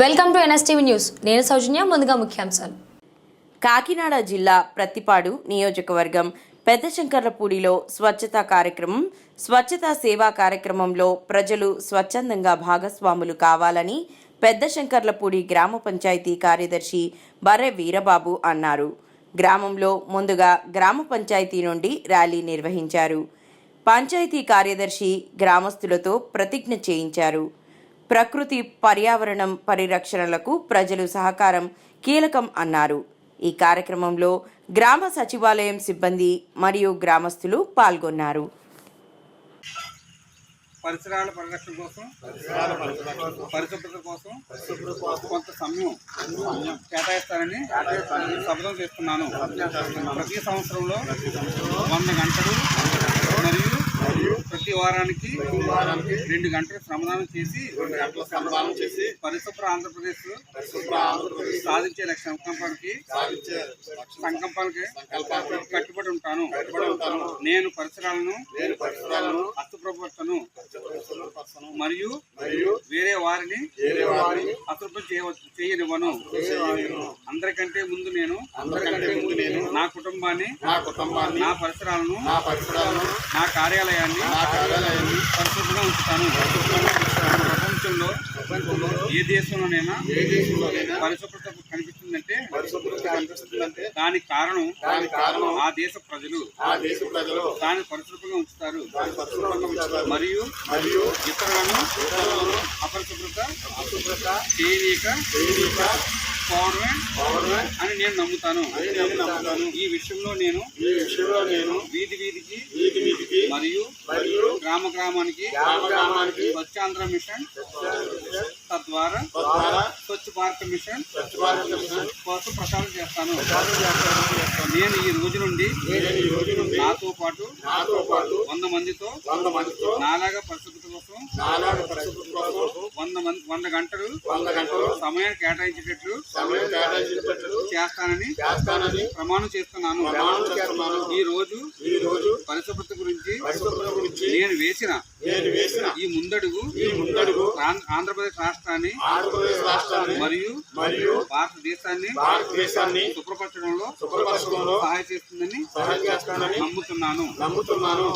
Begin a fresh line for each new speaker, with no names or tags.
Welcome to NSTV news. నేను సౌజన్య ముందుగా ముఖ్యాంశాలు.
కాకినాడ జిల్లా ప్రత్తిపాడు నియోజకవర్గం పెద్ద శంకర్లపూడిలో స్వచ్ఛతా కార్యక్రమం స్వచ్ఛతా సేవా కార్యక్రమంలో ప్రజలు స్వచ్ఛందంగా భాగస్వాములు కావాలని పెద్ద శంకర్లపూడి గ్రామ పంచాయతీ కార్యదర్శి బర్రె వీరబాబు అన్నారు. గ్రామంలో ముందుగా గ్రామ పంచాయతీ నుండి ర్యాలీ నిర్వహించారు. పంచాయతీ కార్యదర్శి గ్రామస్తులతో ప్రతిజ్ఞ చేయించారు. ప్రకృతి పర్యావరణం పరిరక్షణలకు ప్రజలు సహకారం కీలకం అన్నారు. ఈ కార్యక్రమంలో గ్రామ సచివాలయం సిబ్బంది మరియు గ్రామస్తులు పాల్గొన్నారు.
పరిసరాల పరిరక్షణ కోసం పరిశుభ్రత కోసం కొంత సమయం కేటాయిస్తానని శపథం చేస్తున్నాను. ప్రతి సంవత్సరంలో వంద గంటలు మరియు ప్రతి వారానికి రెండు గంటలు శ్రమదానం చేసి
గంటల శ్రమదానం చేసి
పరిశుభ్ర ఆంధ్రప్రదేశ్
పరిశుభ్ర ఆంధ్రప్రదేశ్
సాధించే లక్ష్య సంకల్పానికి
సాధించే
సంకల్పానికి
సంకల్పానికి
కట్టుబడి ఉంటాను. నేను పరిసరాలను
నేను పరిసరాలను
మరియు
మరియు
వేరే వారిని
వేరే వారిని
చేయనివ్వను. అందరికంటే ముందు నేను
అందరికంటే ముందు నేను
నా కుటుంబాన్ని
నా కుటుంబాన్ని
నా పరిసరాలను
నా పరిసరాలను
నా కార్యాలయాన్ని
నా కార్యాలయాన్ని
పరిశుభ్రంగా ఉంచుతాను ఏ దేశంలోనైనా
ఏ దేశంలోనైనా
పరిశుభ్రత కనిపిస్తుందంటే
పరిశుభ్రత కనిపిస్తుందంటే
దానికి కారణం
దానికి కారణం
ఆ దేశ ప్రజలు.
ఆ దేశ ప్రజలు
దాన్ని పరిశుభ్రంగా ఉంచుతారు.
దాని పరిశుభ్రంగా
మరియు
మరియు
ఇతరులను అపరిశుభ్రత
అశుభ్రత
చేయనీయక పోవడమే
పోవడమే
అని నేను నమ్ముతాను.
అని నేను నమ్ముతాను.
ఈ విషయంలో నేను
ఈ విషయంలో నేను
వీధి వీధికి
వీధి వీధికి
మరియు
మరియు
గ్రామ గ్రామానికి
గ్రామ గ్రామానికి
స్వచ్ఛాంధ్ర మిషన్ తద్వారా
ద్వారా
స్వచ్ఛ భారత్ మిషన్
స్వచ్ఛ భారత్ మిషన్
కోసం ప్రచారం చేస్తాను. నేను ఈ రోజు నుండి నాతో పాటు
నాతో పాటు
వంద మందితో
వంద మందితో
నాలాగా పరిశుభ్రత కోసం వంద మంది వంద గంటలు
వంద గంటలు
సమయాన్ని కేటాయించేటట్లు
సమయం కేటాయించినట్లు
చేస్తానని
చేస్తానని
ప్రమాణం చేస్తున్నాను. ఈ రోజు
పరిశుభ్రత గురించి
నేను వేసిన
నేను వేసిన
ఈ ముందడుగు
ఈ ముందడుగు
ఆంధ్ర- ఆంధ్రప్రదేశ్ రాష్ట్రాన్ని
ఆంధ్రప్రదేశ్ రాష్ట్రాన్ని
మరియు
మరియు
భారతదేశాన్ని
భారతదేశాన్ని
శుభ్రపరచడంలో
శుభ్రపరచడంలో
సహాయ చేస్తుందని
సహాయం చేస్తానని
నమ్ముతున్నాను.
నమ్ముతున్నాను.